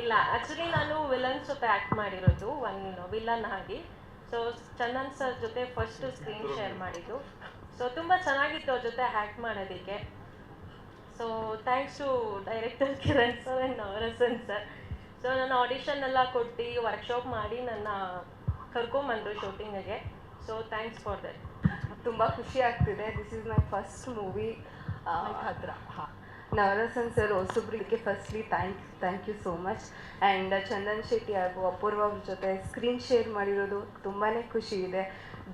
ಇಲ್ಲ. ಆಕ್ಚುಲಿ ನಾನು ವಿಲನ್ ಜೊತೆ ಆಕ್ಟ್ ಮಾಡಿರೋದು ಒನ್ ವಿಲನ್ ಆಗಿ. ಸೊ ಚಂದನ್ ಸರ್ ಜೊತೆ ಫಸ್ಟ್ ಸ್ಕ್ರೀನ್ ಶೇರ್ ಮಾಡಿದ್ದು. ಸೊ ತುಂಬ ಚೆನ್ನಾಗಿತ್ತು ಅವ್ರ ಜೊತೆ ಆ್ಯಕ್ಟ್ ಮಾಡೋದಕ್ಕೆ. So thanks to director Kiran sir and Navarasan sir so ನಾನು ಆಡಿಷನ್ ಎಲ್ಲ ಕೊಟ್ಟು ವರ್ಕ್ಶಾಪ್ ಮಾಡಿ ನನ್ನ ಕರ್ಕೊಂಬಂದರು ಶೂಟಿಂಗಿಗೆ ಸೊ ಥ್ಯಾಂಕ್ಸ್ ಫಾರ್ ದಟ್ ತುಂಬ ಖುಷಿ ಆಗ್ತಿದೆ. This is my first movie ಹತ್ರ. ಹಾಂ. Navarasan sir ಹೊಸಬ್ರಿಗೆ firstly thank thank you so much and Chandan Shetty ಹಾಗೂ ಅಪೂರ್ವ ಅವ್ರ ಜೊತೆ ಸ್ಕ್ರೀನ್ ಶೇರ್ ಮಾಡಿರೋದು ತುಂಬಾ ಖುಷಿ ಇದೆ.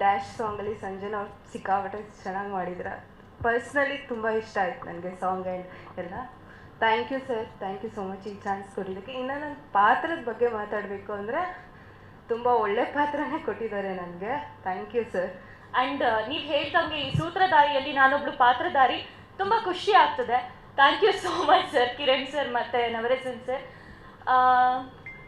ಡ್ಯಾಶ್ ಸಾಂಗಲ್ಲಿ ಸಂಜನಾ ಅವ್ರು ಸಿಕ್ಕಾಪಟ್ಟೆ ಚೆನ್ನಾಗಿ ಮಾಡಿದ್ರ. ಪರ್ಸ್ನಲಿ ತುಂಬ ಇಷ್ಟ ಆಯ್ತು ನನಗೆ ಸಾಂಗ್ ಆ್ಯಂಡ್ ಎಲ್ಲ. Thank you sir thank you so much ಈ ಚಾನ್ಸ್ ಕೊಟ್ಟಿದ್ದಕ್ಕೆ. ಇನ್ನು ನನ್ನ ಪಾತ್ರದ ಬಗ್ಗೆ ಮಾತಾಡಬೇಕು ಅಂದರೆ ತುಂಬ ಒಳ್ಳೆ ಪಾತ್ರನೇ ಕೊಟ್ಟಿದ್ದಾರೆ ನನಗೆ. ಥ್ಯಾಂಕ್ ಯು ಸರ್ ಆ್ಯಂಡ್ ನೀವು ಹೇಳ್ದಂಗೆ ಈ ಸೂತ್ರಧಾರಿಯಲ್ಲಿ ನಾನೊಬ್ಳು ಪಾತ್ರಧಾರಿ, ತುಂಬ ಖುಷಿ ಆಗ್ತದೆ. Thank you so much sir Kiran sir ಮತ್ತು ನವರಸನ್ ಸರ್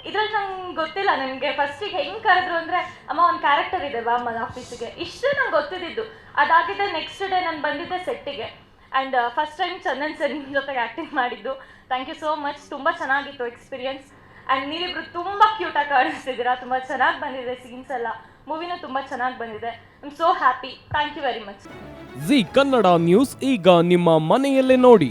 ಇದ್ರಲ್ಲಿ ನಂಗೆ ಗೊತ್ತಿಲ್ಲ ನನಗೆ ಫಸ್ಟಿಗೆ ಹೆಂಗೆ ಕರೆದ್ರು ಅಂದರೆ, ಅಮ್ಮ, ಒಂದು ಕ್ಯಾರೆಕ್ಟರ್ ಇದೆ ಬಾ ಅಮ್ಮನ ಆಫೀಸಿಗೆ ಇಷ್ಟು ನಂಗೆ ಗೊತ್ತಿದ್ದಿದ್ದು. ಅದಾಗಿದ್ದೆ ನೆಕ್ಸ್ಟ್ ಡೇ ನಾನು ಬಂದಿದ್ದೆ ಸೆಟ್ಟಿಗೆ and first time Chandan sir ನಿಮ್ಮ ಜೊತೆಗೆ ಆ್ಯಕ್ಟಿಂಗ್ ಮಾಡಿದ್ದು. ಥ್ಯಾಂಕ್ ಯು ಸೋ ಮಚ್ ತುಂಬ ಚೆನ್ನಾಗಿತ್ತು ಎಕ್ಸ್ಪೀರಿಯನ್ಸ್ ಆ್ಯಂಡ್ ನೀವಿಬ್ರು ತುಂಬ ಕ್ಯೂಟಾಗಿ ಕಾಣಿಸ್ತಿದ್ದೀರಾ. ತುಂಬ ಚೆನ್ನಾಗಿ ಬಂದಿದೆ ಸೀನ್ಸ್ ಎಲ್ಲ. ಮೂವಿನೂ ತುಂಬ ಚೆನ್ನಾಗಿ ಬಂದಿದೆ. I am so happy thank you very much Zee Kannada news ಈಗ ನಿಮ್ಮ ಮನೆಯಲ್ಲೇ ನೋಡಿ.